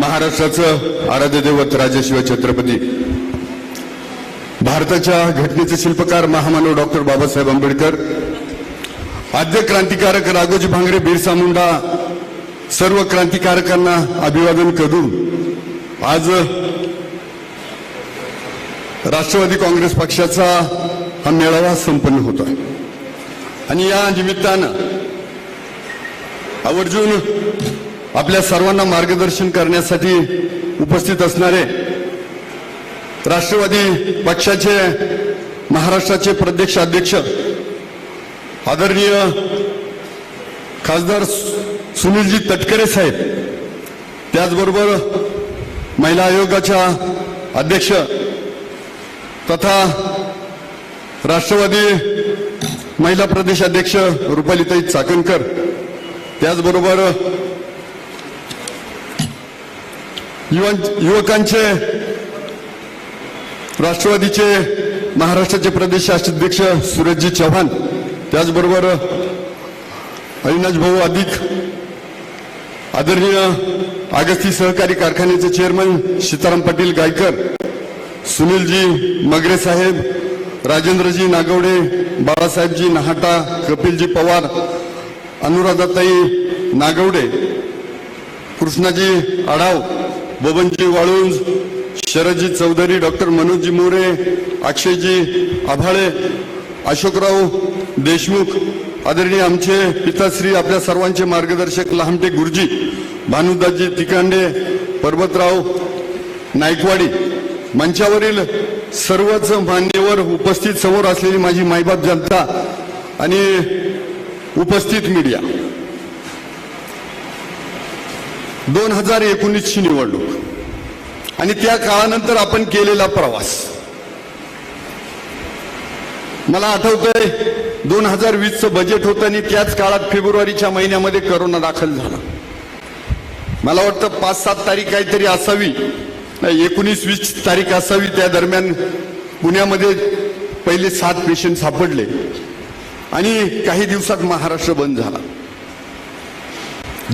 महाराष्ट्राचं आराध्य दैवत राजशिव छत्रपती. भारताच्या घटनेचे शिल्पकार महामानव डॉक्टर बाबासाहेब आंबेडकर आद्य क्रांतिकारक राघोजी भांगरे बिरसा मुंडा सर्व क्रांतिकारकांना अभिवादन करू आज राष्ट्रवादी काँग्रेस पक्षाचा हा मेळावा संपन्न होतो आणि या निमित्तानं आवर्जून आपल्या सर्वांना मार्गदर्शन करण्यासाठी उपस्थित असणारे राष्ट्रवादी पक्षाचे महाराष्ट्राचे प्रदेश अध्यक्ष आदरणीय खासदार सुनीलजी तटकरे साहेब त्याचबरोबर महिला आयोगाच्या अध्यक्ष तथा राष्ट्रवादी महिला प्रदेश अध्यक्ष रुपालीताई चाकणकर त्याचबरोबर युवन युवकांचे राष्ट्रवादीचे महाराष्ट्राचे प्रदेश अध्यक्ष सूरजजी चव्हाण त्याचबरोबर अविनाश भाऊ अधिक आदरणीय आगस्ती सहकारी कारखान्याचे चेअरमन सीताराम पाटील गायकर सुनीलजी मगरे साहेब राजेंद्रजी नागवडे बाळासाहेबजी नहाटा कपिलजी पवार अनुराधाताई नागवडे कृष्णाजी आढाव बबनजी वाळुंज शरदजी चौधरी डॉक्टर मनोजजी मोरे अक्षयजी आभाळे अशोकराव देशमुख आदरणीय आमचे पिताश्री आपल्या सर्वांचे मार्गदर्शक लहामटे गुरुजी भानुदासजी तिकांडे पर्वतराव नायकवाडी मंचावरील सर्वच मान्यवर उपस्थित समोर असलेली माझी मायबाप जनता आणि उपस्थित मीडिया. दोन हजार एकोणीसची निवडणूक. आणि त्या काळानंतर आपण केलेला प्रवास. मला आठवतंय दोन हजार वीसचं बजेट होतं आणि त्याच काळात फेब्रुवारीच्या महिन्यामध्ये करोना दाखल झाला. मला वाटतं पाच सात तारीख काहीतरी असावी एकोणीस वीस तारीख असावी त्या दरम्यान पुण्यामध्ये पहिले सात पेशंट सापडले. आणि काही दिवसात महाराष्ट्र बंद झाला.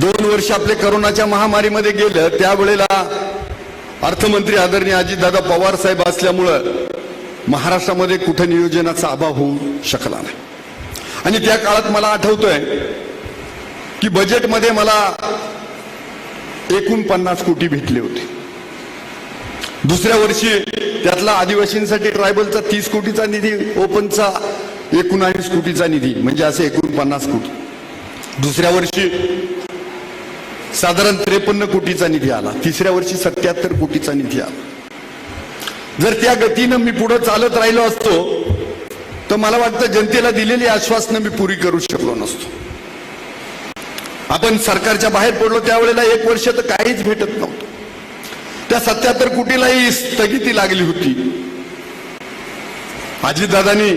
दोन वर्ष आपले करोनाच्या महामारीमध्ये गेलं त्यावेळेला अर्थमंत्री आदरणीय अजितदादा पवार साहेब असल्यामुळं महाराष्ट्रामध्ये कुठं नियोजनाचा अभाव होऊ शकला नाही. आणि त्या काळात मला आठवतोय की बजेटमध्ये मला एकूण पन्नास कोटी भेटले होते. दुसऱ्या वर्षी त्यातला आदिवासींसाठी ट्रायबलचा तीस कोटीचा निधी ओपनचा एकोणावीस कोटीचा निधी म्हणजे असे एकूण पन्नास कोटी. दुसऱ्या वर्षी साधारण त्रेपन्न कोटीचा निधी आला. तिसऱ्या वर्षी सत्याहत्तर कोटीचा निधी आला. जर त्या गतीनं मी पुढे चालत राहिलो असतो तर मला वाटतं जनतेला दिलेली आश्वासनं मी पुरी करू शकलो नसतो. आपण सरकारच्या बाहेर पडलो त्यावेळेला एक वर्ष तर काहीच भेटत नव्हतं. त्या सत्याहत्तर कोटीलाही स्थगिती लागली होती. अजितदादांनी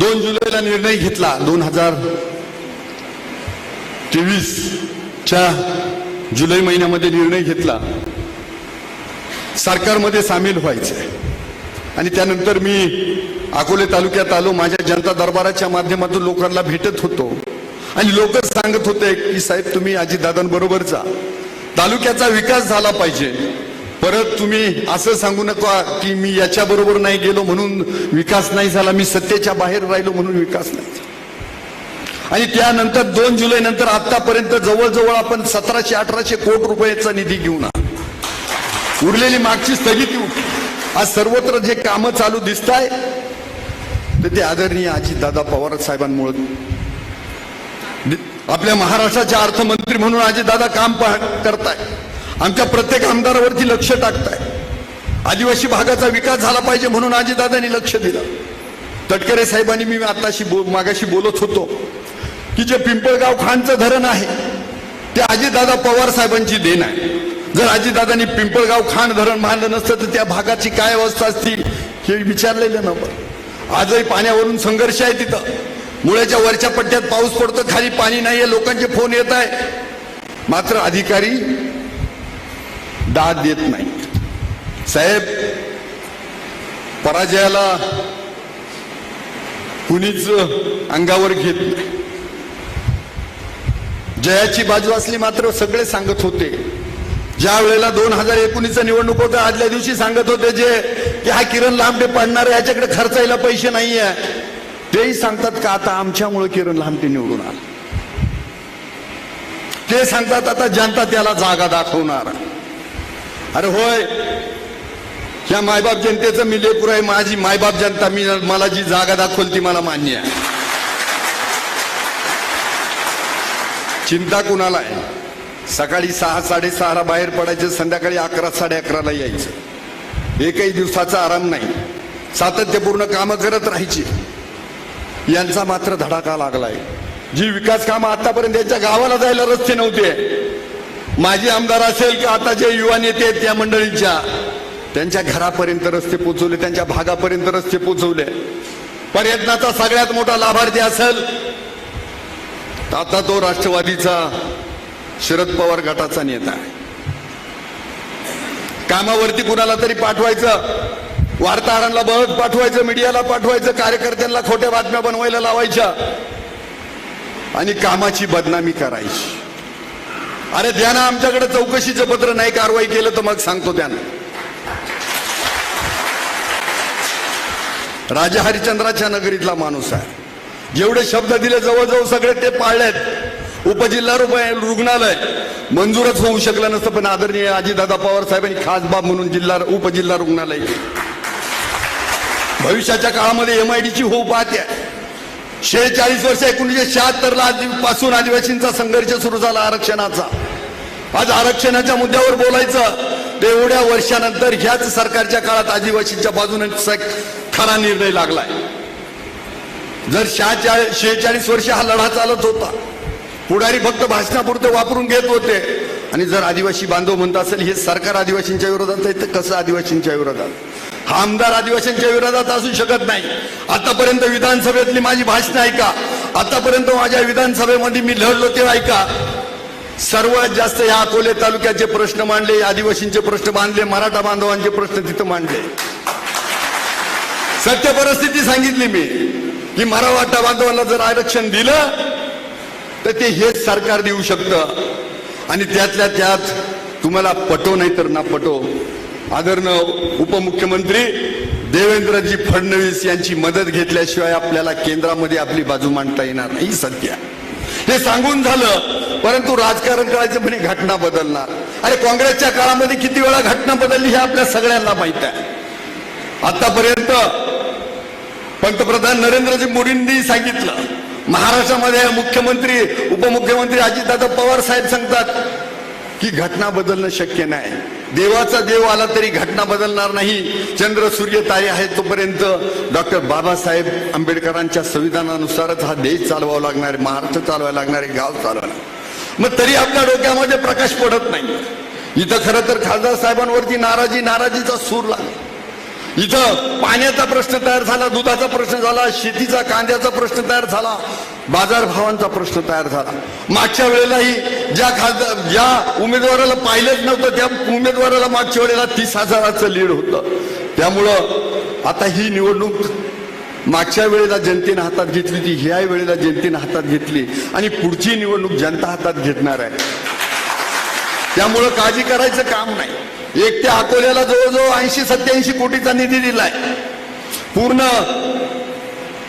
दोन जुलैला निर्णय घेतला दोन हजार तेवीसच्या जुलै महिन्यामध्ये निर्णय घेतला. सरकारमध्ये सामील व्हायचे आणि त्यानंतर मी अकोले तालुक्यात आलो. माझ्या जनता दरबाराच्या माध्यमातून लोकांना भेटत होतो. आणि लोक सांगत होते की साहेब तुम्ही अजितदादांबरोबर जा. तालुक्याचा विकास झाला पाहिजे. परत तुम्ही असं सांगू नका की मी याच्याबरोबर नाही गेलो म्हणून विकास नाही झाला. मी सत्तेच्या बाहेर राहिलो म्हणून विकास नाही झाला. आणि त्यानंतर दोन जुलै नंतर आतापर्यंत जवळजवळ आपण सतराशे अठराशे कोटी रुपयाचा निधी घेऊन उरलेली मागची स्थगिती आज सर्वत्र जे कामं चालू दिसत आहे तर ते आदरणीय अजितदादा पवार साहेबांमुळे. आपल्या महाराष्ट्राचे अर्थमंत्री म्हणून अजितदादा काम पाह- करताय. आमच्या प्रत्येक आमदारावरती लक्ष टाकताय. आदिवासी भागाचा विकास झाला पाहिजे म्हणून अजितदादांनी लक्ष दिलं. तटकरे साहेबांनी मी आताशी बो मागाशी बोलत होतो. की जे पिंपळगाव खानचं धरण आहे ते अजितदादा पवार साहेबांची देण आहे. जर अजितदादांनी पिंपळगाव खाण धरण बांधलं नसतं तर त्या भागाची काय अवस्था असती हे विचारलेलं नव्हतं. आजही पाण्यावरून संघर्ष आहे तिथं. मुळ्याच्या वरच्या पट्ट्यात पाऊस पडतो खाली पाणी नाहीये लोकांचे फोन येत आहे मात्र अधिकारी दाद देत नाहीत. साहेब पराजयाला कुणीच अंगावर घेत नाही. जयाची बाजू असली मात्र सगळे सांगत होते. ज्या वेळेला दोन हजार एकोणीसचा निवडणूक होता आदल्या दिवशी सांगत होते जे की हा किरण लांबटे पडणार आहे याच्याकडे खर्चायला पैसे नाहीये. तेही सांगतात का आता आमच्यामुळे किरण लांबटे निवडून आला? ते सांगतात आता जनता त्याला जागा दाखवणार. अरे होय या मायबाप जनतेचं मी लेपूर आहे माझी मायबाप जनता मी मला जी जागा दाखवल ती मला मान्य आहे. चिंता कुणाला आहे? सकाळी सहा साडेसहाला बाहेर पडायचं संध्याकाळी अकरा साडे अकराला यायचं. एकही दिवसाचा आराम नाही. सातत्यपूर्ण कामं करत राहायची. यांचा मात्र धडाका लागलाय. जी विकास कामं आतापर्यंत यांच्या गावाला जायला रस्ते नव्हते. माजी आमदार असेल की आता जे युवा नेते आहेत त्या मंडळींच्या त्यांच्या घरापर्यंत रस्ते पोचवले त्यांच्या भागापर्यंत रस्ते पोचवले. पर्यटनाचा सगळ्यात मोठा लाभार्थी असेल आता तो राष्ट्रवादीचा शरद पवार गटाचा नेता आहे. कामावरती कुणाला तरी पाठवायचं वार्ताहरांना बहत पाठवायचं मीडियाला पाठवायचं कार्यकर्त्यांना खोट्या बातम्या बनवायला लावायच्या आणि कामाची बदनामी करायची. अरे द्या आमच्याकडे चौकशीचं पत्र नाही कारवाई केलं तर मग सांगतो त्यानं. राजा हरिचंद्राच्या नगरीतला माणूस आहे. जेवढे शब्द दिले जवळजवळ सगळे ते पाळलेत. उपजिल्हा रुपये रुग्णालय. मंजूरच होऊ शकलं नसतं पण आदरणीय अजितदादा पवार साहेबांनी खास बाब म्हणून जिल्हा उपजिल्हा रुग्णालय. भविष्याच्या काळामध्ये एम आय ची होऊ पाहते. शेहेचाळीस वर्ष एकोणीसशे शहात्तरला पासून आदिवासींचा संघर्ष सुरू झाला आरक्षणाचा. आज आरक्षणाच्या मुद्द्यावर बोलायचं ते एवढ्या वर्षानंतर ह्याच सरकारच्या काळात आदिवासींच्या बाजूने स- खरा निर्णय लागलाय. जर शहाच्या शेहेचाळीस वर्ष हा लढा चालत होता पुढारी फक्त भाषणापुरतं वापरून घेत होते आणि जर आदिवासी बांधव म्हणत असेल हे सरकार आदिवासींच्या विरोधात आहे तर कसं आदिवासींच्या विरोधात? हा आमदार आदिवासींच्या विरोधात असू शकत नाही. आतापर्यंत विधानसभेतली माझी भाषणं ऐका. आतापर्यंत माझ्या विधानसभेमध्ये मी लढलो ते ऐका. सर्वात जास्त या अकोले तालुक्याचे प्रश्न मांडले आदिवासींचे प्रश्न मांडले मराठा बांधवांचे प्रश्न तिथं मांडले. सत्य परिस्थिती सांगितली मी. की मराठा बांधवांना जर आरक्षण दिलं तर ते हेच सरकार देऊ शकतं. आणि त्यातल्या त्यात तुम्हाला पटो नाही तर ना पटो. आदरण उपमुख्यमंत्री देवेंद्रजी फडणवीस यांची मदत घेतल्याशिवाय आपल्याला केंद्रामध्ये आपली बाजू मांडता येणार नाही सध्या हे सांगून झालं परंतु राजकारण करायचं म्हणजे घटना बदलणार. अरे काँग्रेसच्या काळामध्ये किती वेळा घटना बदलली हे आपल्या सगळ्यांना माहीत आहे. आतापर्यंत पंतप्रधान नरेंद्रजी मोदींनी सांगितलं महाराष्ट्रामध्ये मुख्यमंत्री उपमुख्यमंत्री अजितदादा पवार साहेब सांगतात की घटना बदलणं शक्य नाही. देवाचा देव आला तरी घटना बदलणार नाही. चंद्र सूर्य तारे आहे तोपर्यंत डॉक्टर बाबासाहेब आंबेडकरांच्या संविधानानुसारच हा देश चालवावा लागणार आहे महाराष्ट्र चालवायला लागणार आहे गाव चालवायला मग तरी आपल्या डोक्यामध्ये प्रकाश पडत नाही. इथं खरं तर खासदार साहेबांवरती नाराजी नाराजीचा सूर लागला. इथं पाण्याचा प्रश्न तयार झाला दुधाचा प्रश्न झाला शेतीचा कांद्याचा प्रश्न तयार झाला बाजारभावांचा प्रश्न तयार झाला. मागच्या वेळेलाही ज्या खासदार ज्या उमेदवाराला पाहिलंच नव्हतं त्या उमेदवाराला मागच्या वेळेला तीस हजाराचं लीड होतं. त्यामुळं आता ही निवडणूक मागच्या वेळेला जनतेनं हातात घेतली ती ह्या वेळेला जनतेनं हातात घेतली आणि पुढची निवडणूक जनता हातात घेणार आहे. त्यामुळं काळजी करायचं काम नाही. एक त्या अकोल्याला जवळजवळ ऐंशी सत्याऐंशी कोटीचा निधी दिलाय. पूर्ण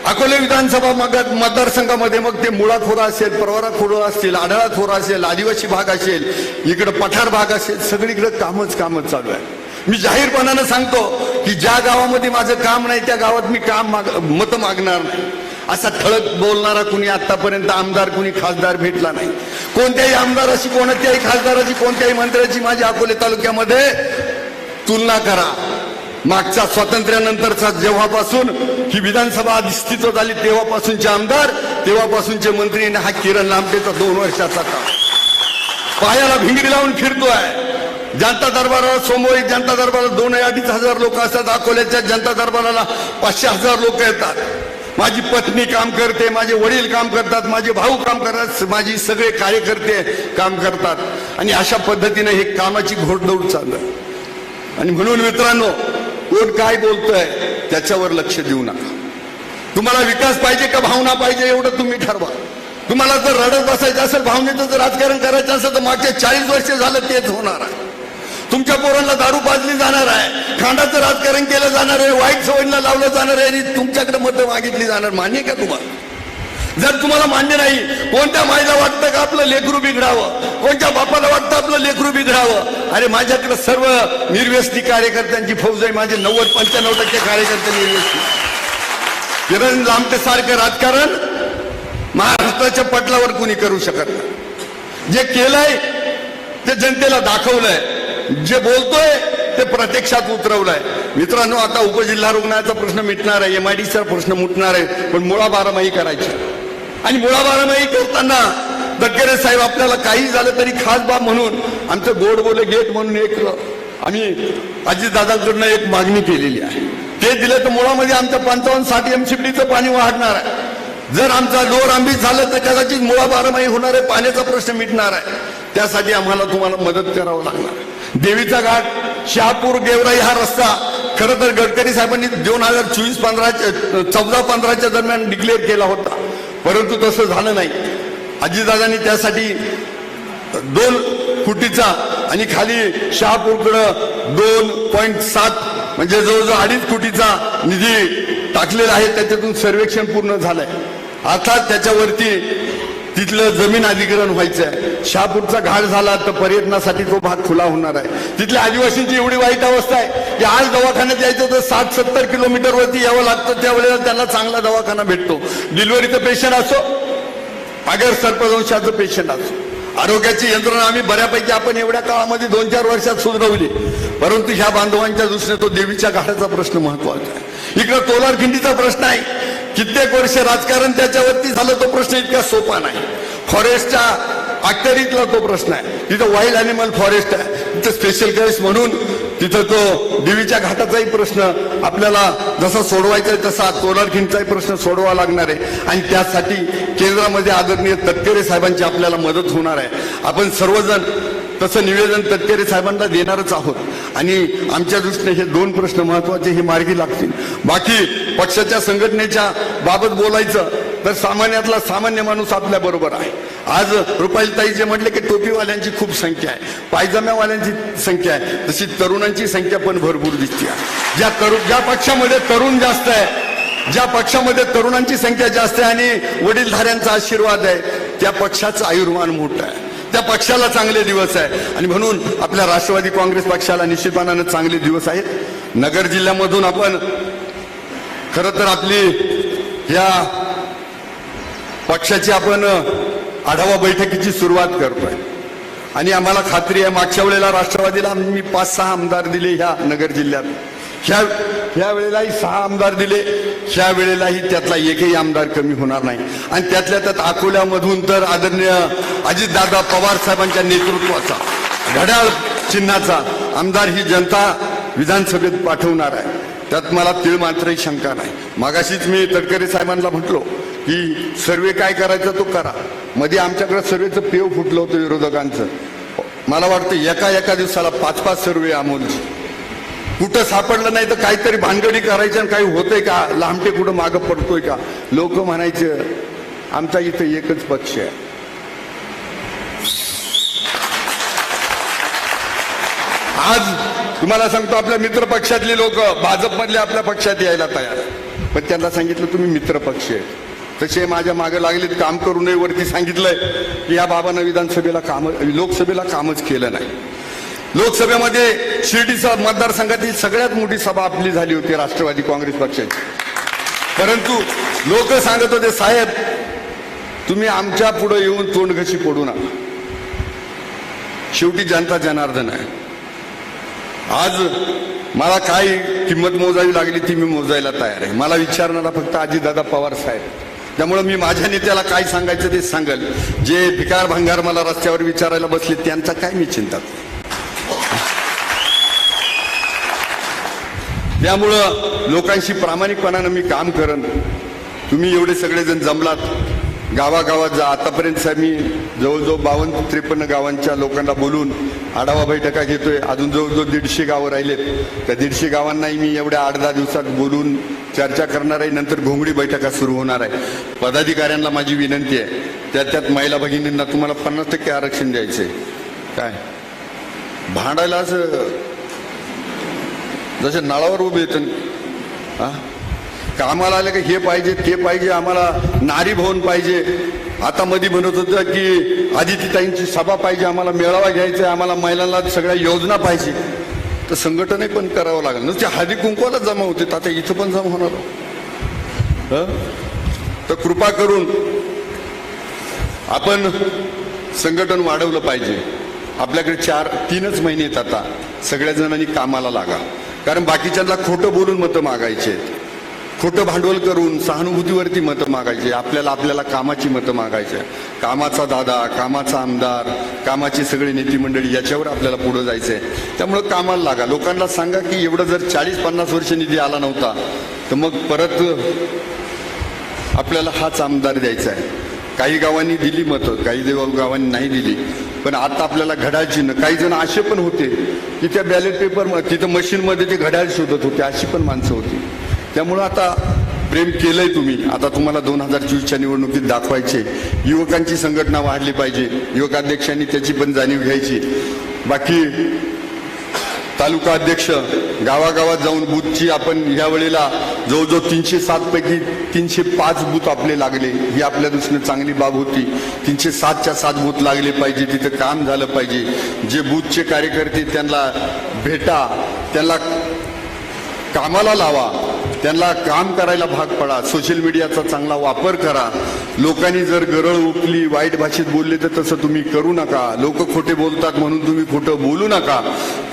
अकोले विधानसभा मग- मतदारसंघामध्ये मग ते मुळा खोरा असेल परवरा खोरा असतील आढळा खोरा असेल आदिवासी भाग असेल इकडं पठार भाग असेल सगळीकडे कामच कामच चालू आहे. मी जाहीरपणानं सांगतो की ज्या गावामध्ये माझं काम नाही त्या गावात मी काम माग मतं मागणार नाही. असा ठळक बोलणारा कुणी आतापर्यंत आमदार कुणी खासदार भेटला नाही. कोणत्याही आमदाराशी कोणत्याही खासदाराची कोणत्याही मंत्र्याची माझ्या अकोले तालुक्यामध्ये तुलना करा. मागच्या स्वातंत्र्यानंतरचा जेव्हापासून ही विधानसभा अस्तित्व झाली तेव्हापासूनचे आमदार तेव्हापासूनचे मंत्री आणि हा किरण लांबटेचा दोन वर्षाचा काळ. पायाला भिंगडी लावून फिरतोय. जनता दरबाराला सोमवारी जनता दरबाराला दोन अडीच हजार लोक असतात अकोल्याच्या जनता दरबाराला पाचशे हजार लोक येतात. माझी पत्नी काम करते माझे वडील काम करतात माझे भाऊ काम करतात माझी सगळे कार्यकर्ते काम करतात. आणि अशा पद्धतीने हे कामाची घोडदौड चाललं आणि म्हणून मित्रांनो कोण काय बोलतोय त्याच्यावर लक्ष देऊ नका. तुम्हाला विकास पाहिजे का भावना पाहिजे एवढं तुम्ही ठरवा. तुम्हाला जर रडत बसायचं असेल भावनेचं जर राजकारण करायचं असेल तर मागच्या चाळीस वर्ष झालं तेच होणार आहे. तुमच्या पोरांना दारू पाजली जाणार आहे. खांडाचं राजकारण केलं जाणार आहे. वाईट सवयीला लावलं जाणार आहे आणि तुमच्याकडे मतं मागितली जाणार. मान्य का तुम्हाला? जर तुम्हाला मान्य नाही कोणत्या माईला वाटतं का आपलं लेकरू बिघडावं? कोणत्या बापाला वाटतं आपलं लेकरू बिघडावं? अरे माझ्याकडे सर्व निर्व्यस्ती कार्यकर्त्यांची फौज आहे. माझे नव्वद पंच्याण्णव टक्के कार्यकर्ते निर्व्यस्ती किरण लांबते सारखं राजकारण महाराष्ट्राच्या पटलावर कुणी करू शकत नाही. जे केलंय ते जनतेला दाखवलंय. जे बोलतोय ते प्रत्यक्षात उतरवलंय. मित्रांनो आता उपजिल्हा रुग्णाचा प्रश्न मिटणार आहे एमआयडीचा प्रश्न मिटणार आहे पण मुळा बारामाही करायची. आणि मुळा बारामाही करताना दक्करे साहेब आपल्याला काही झालं तरी खास बाब म्हणून आमचं गोड बोले गेट म्हणून एक आम्ही अजितदादांकडनं एक मागणी केलेली आहे. ते दिलं तर मुळामध्ये आमच्या पंचावन्न साठ एमसीपीचं पाणी वाढणार आहे. जर आमचा लोर आंबीत झालं तर कदाचित मुळा बारामाही होणार आहे पाण्याचा प्रश्न मिटणार आहे. त्यासाठी आम्हाला तुम्हाला मदत करावं लागणार आहे. देवीचा घाट शहापूर गेवराई हा रस्ता. खरं तर गडकरी साहेबांनी दोन हजार चोवीस पंधराच्या चौदा पंधराच्या दरम्यान डिक्लेअर केला होता. परंतु तसं झालं नाही. अजितदादांनी त्यासाठी दोन फुटीचा आणि खाली शहापूरकडं दोन पॉईंट सात म्हणजे जवळजवळ अडीच कोटीचा निधी टाकलेला आहे. त्याच्यातून सर्वेक्षण पूर्ण झालंय. अर्थात त्याच्यावरती तिथलं जमीन अधिग्रहण व्हायचं आहे शहापूरचा घाट झाला तर पर्यटनासाठी तो भाग खुला होणार आहे. तिथल्या आदिवासींची एवढी वाईट अवस्था आहे की आज दवाखान्यात यायचं तर साठ सत्तर किलोमीटरवरती यावं लागतं. त्यावेळेला त्यांना चांगला दवाखाना भेटतो. डिलिव्हरीचं पेशंट असो अगर सर्पदंशाचं पेशंट असो. आरोग्याची यंत्रणा आम्ही बऱ्यापैकी आपण एवढ्या काळामध्ये दोन चार वर्षात सुधरवली. परंतु ह्या बांधवांच्या दृष्टीने तो देवीच्या घाटाचा प्रश्न महत्त्वाचा आहे. इकडं तोलारखिंडीचा प्रश्न आहे. कित्येक वर्ष राजकारण त्याच्यावरती झालं तो प्रश्न इतका सोपा नाही. फॉरेस्टच्या अखत्यारीतला तो प्रश्न आहे. तिथं वाईल्ड अॅनिमल फॉरेस्ट आहे. तिथं स्पेशल केस म्हणून तिथं तो देवीच्या घाटाचाही प्रश्न आपल्याला जसा सोडवायचा आहे तसा कोलारखिंडचाही प्रश्न सोडवा लागणार आहे. आणि त्यासाठी केंद्रामध्ये आदरणीय तटकरे साहेबांची आपल्याला मदत होणार आहे. आपण सर्वजण तसं निवेदन तटकरे साहेबांना देणारच आहोत. आणि आमच्या दृष्टीने हे दोन प्रश्न महत्त्वाचे हे मार्गी लागतील. बाकी पक्षाच्या संघटनेच्या बाबत बोलायचं तर सामान्यातला सामान्य माणूस आपल्या बरोबर आहे. आज रुपालीताई जे म्हटले की टोपीवाल्यांची खूप संख्या आहे पायजम्यावाल्यांची संख्या आहे तशी तरुणांची संख्या पण भरपूर दिसते. आहे ज्या तरुण ज्या पक्षामध्ये तरुण जास्त आहे ज्या पक्षामध्ये तरुणांची संख्या जास्त आहे आणि वडीलधाऱ्यांचा आशीर्वाद आहे त्या पक्षाचं आयुर्मान मोठं आहे. त्या पक्षाला चांगले दिवस आहे. आणि म्हणून आपल्या राष्ट्रवादी काँग्रेस पक्षाला निश्चितपणानं चांगले दिवस आहेत. नगर जिल्ह्यामधून आपण खर तर आपली या पक्षाची आपण आढावा बैठकीची सुरुवात करतोय. आणि आम्हाला खात्री आहे मागच्या वेळेला राष्ट्रवादीला आम्ही पाच सहा आमदार दिले ह्या नगर जिल्ह्यात. ह्या ह्या वेळेलाही सहा आमदार दिले. ह्या वेळेलाही त्यातला एकही आमदार कमी होणार नाही. आणि त्यातल्या त्यात अकोल्यामधून तर आदरणीय अजितदादा पवार साहेबांच्या नेतृत्वाचा घड्याळ चिन्हाचा आमदार ही जनता विधानसभेत पाठवणार आहे. त्यात मला तीळ मात्रही शंका नाही. मागाशीच मी तडकरे साहेबांना म्हटलो की सर्वे काय करायचा तो करा. मध्ये आमच्याकडे सर्वेचं पेव फुटलं होतं विरोधकांचं. मला वाटतं एका एका दिवसाला पाच पाच सर्वे अमोलची कुठं सापडलं नाही तर काहीतरी भानगडी करायची आणि काही होतंय का? लांबटे कुठं मागं पडतोय का? लोक म्हणायचे आमचा इथं एकच पक्ष आहे. आज तुम्हाला सांगतो आपल्या मित्र पक्षातली लोक भाजपमधले आपल्या पक्षात यायला तयार पण त्यांना सांगितलं तुम्ही मित्र पक्ष आहे. तसे माझ्या मागे लागलेत काम करू नये वरती सांगितलंय की या बाबानं विधानसभेला काम लोकसभेला कामच केलं नाही. लोकसभेमध्ये शिर्डीचा मतदारसंघातील सगळ्यात मोठी सभा आपली झाली होती राष्ट्रवादी काँग्रेस पक्षाची. परंतु लोक सांगत होते साहेब तुम्ही आमच्या पुढे येऊन तोंडघशी पडू नका. शेवटी जनता जनार्दन आहे. आज मला काय किंमत मोजावी लागली ती मी मोजायला तयार आहे. मला विचारणारा फक्त आजीदादा पवार साहेब. त्यामुळे मी माझ्या नेत्याला काय सांगायचं ते सांगल. जे भिकार भंगार मला रस्त्यावर विचारायला बसले त्यांचा काय मी चिंता त्यामुळं लोकांशी प्रामाणिकपणानं मी काम करन. तुम्ही एवढे सगळेजण जमलात. गावागावात जा. आतापर्यंत मी जवळजवळ बावन्न त्रेपन्न गावांच्या लोकांना बोलून आढावा बैठका घेतोय. अजून जवळजवळ दीडशे गावं राहिलेत. त्या दीडशे गावांनाही मी एवढ्या आठ दहा दिवसात बोलून चर्चा करणार आहे. नंतर घोंगडी बैठका सुरू होणार आहे. पदाधिकाऱ्यांना माझी विनंती आहे. त्यात त्यात महिला भगिनींना तुम्हाला पन्नास टक्के आरक्षण द्यायचं आहे काय? भांडायला असं जसे नळावर उभे येत हां? कामाला आले का हे पाहिजे ते पाहिजे आम्हाला नारी भवन पाहिजे. आता मध्ये म्हणत होतं की आदितीताईंची सभा पाहिजे आम्हाला मेळावा घ्यायचा आहे आम्हाला महिलांना सगळ्या योजना पाहिजे. तर संघटने पण करावं लागेल. नुसते हळदी कुंकवाला जमा होते आता इथं पण जमा होणार. तर कृपा करून आपण संघटन वाढवलं पाहिजे. आपल्याकडे चार तीनच महिने आहेत आता. सगळ्या जणांनी कामाला लागा. कारण बाकीच्यांना खोटं बोलून मतं मागायचे आहेत. खोटं भांडवल करून सहानुभूतीवरती मतं मागायचे आपल्याला आपल्याला कामाची मतं मागायचे कामाचा दादा कामाचा आमदार कामाची सगळी नेती मंडळी याच्यावर आपल्याला पुढं जायचं आहे त्यामुळं कामाला लागा. लोकांना सांगा की एवढं जर चाळीस पन्नास वर्ष निधी आला नव्हता तर मग परत आपल्याला हाच आमदार द्यायचा आहे. काही गावांनी दिली मतं काही देव गावांनी नाही दिली. पण आता आपल्याला घड्याळ चिन्ह काही जण असे पण होते की त्या बॅलेट पेपर तिथं मशीनमध्ये ते घड्याळ शोधत होते अशी पण माणसं होती. त्यामुळं आता प्रेम केलंय तुम्ही. आता तुम्हाला दोन हजार चोवीसच्या निवडणुकीत दाखवायचे. युवकांची संघटना वाढली पाहिजे. युवकाध्यक्षांनी त्याची पण जाणीव घ्यायची. बाकी तालुका अध्यक्ष गावागावात जाऊन बूथची आपण ह्या वेळेला जवळजवळ तीनशे सात पैकी तीनशे पाच बूथ आपले लागले. ही आपल्या दृष्टीने चांगली बाब होती. तीनशे सातच्या सात बूथ लागले पाहिजे तिथं काम झालं पाहिजे. जे बूथचे कार्यकर्ते त्यांना भेटा त्यांना कामाला लावा त्यांना काम करायला भाग पडा सोशल मीडियाचा चांगला वापर करा. लोकांनी जर गरळ उठली वाईट भाषेत बोलले तर तसं तुम्ही करू नका. लोक खोटे बोलतात म्हणून तुम्ही खोटं बोलू नका.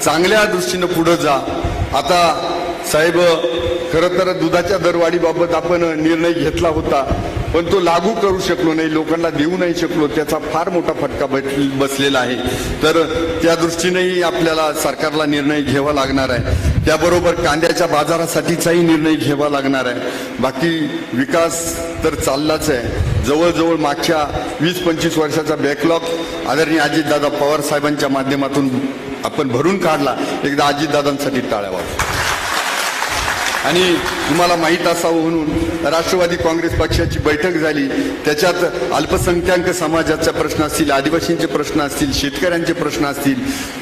चांगल्या दृष्टीनं पुढं जा. आता साहेब खरं तर दुधाच्या दरवाढीबाबत आपण निर्णय घेतला होता पण तो लागू करू शकलो नाही लोकांना देऊ नाही शकलो त्याचा फार मोठा फटका बस- बसलेला आहे. तर त्या दृष्टीनेही आपल्याला सरकारला निर्णय घ्यावा लागणार आहे. त्याबरोबर कांद्याच्या बाजारासाठीचाही निर्णय घ्यावा लागणार आहे. बाकी विकास तर चाललाच आहे. जवळजवळ मागच्या वीस पंचवीस वर्षाचा बॅकलॉग आदरणीय अजितदादा पवार साहेबांच्या माध्यमातून आपण भरून काढला. एकदा अजितदादांसाठी टाळावा आणि तुम्हाला माहीत असावं म्हणून राष्ट्रवादी काँग्रेस पक्षाची बैठक झाली. त्याच्यात अल्पसंख्याक समाजाचा प्रश्न असतील आदिवासींचे प्रश्न असतील शेतकऱ्यांचे प्रश्न असतील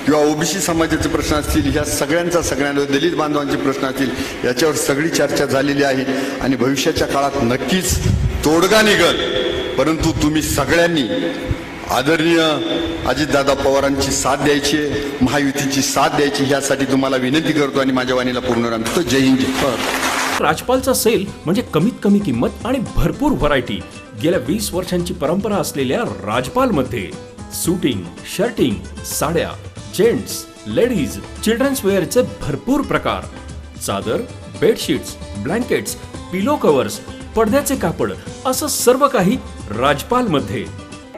किंवा ओबीसी समाजाचे प्रश्न असतील ह्या सगळ्यांचा सगळ्यांवर दलित बांधवांचे प्रश्न असतील याच्यावर सगळी चर्चा झालेली आहे. आणि भविष्याच्या काळात नक्कीच तोडगा निघल. परंतु तुम्ही सगळ्यांनी आदरणीय अजितदादा पवारांची साथ द्यायची आहे, महायुतीची साथ द्यायची ह्यासाठी तुम्हाला विनंती करतो आणि माझ्या वाणीला पूर्ण राम जय हिंद जय राजपालचा सेल म्हणजे कमीत कमी किंमत आणि भरपूर व्हरायटी. गेल्या वीस वर्षांची परंपरा असलेल्या राजपालमध्ये सुटिंग शर्टिंग साड्या जेंट्स लेडीज चिल्ड्रन्स वेअरचे भरपूर प्रकार. चादर बेडशीट्स ब्लँकेट्स पिलो कव्हर्स पडद्याचे कापड असं सर्व काही राजपालमध्ये.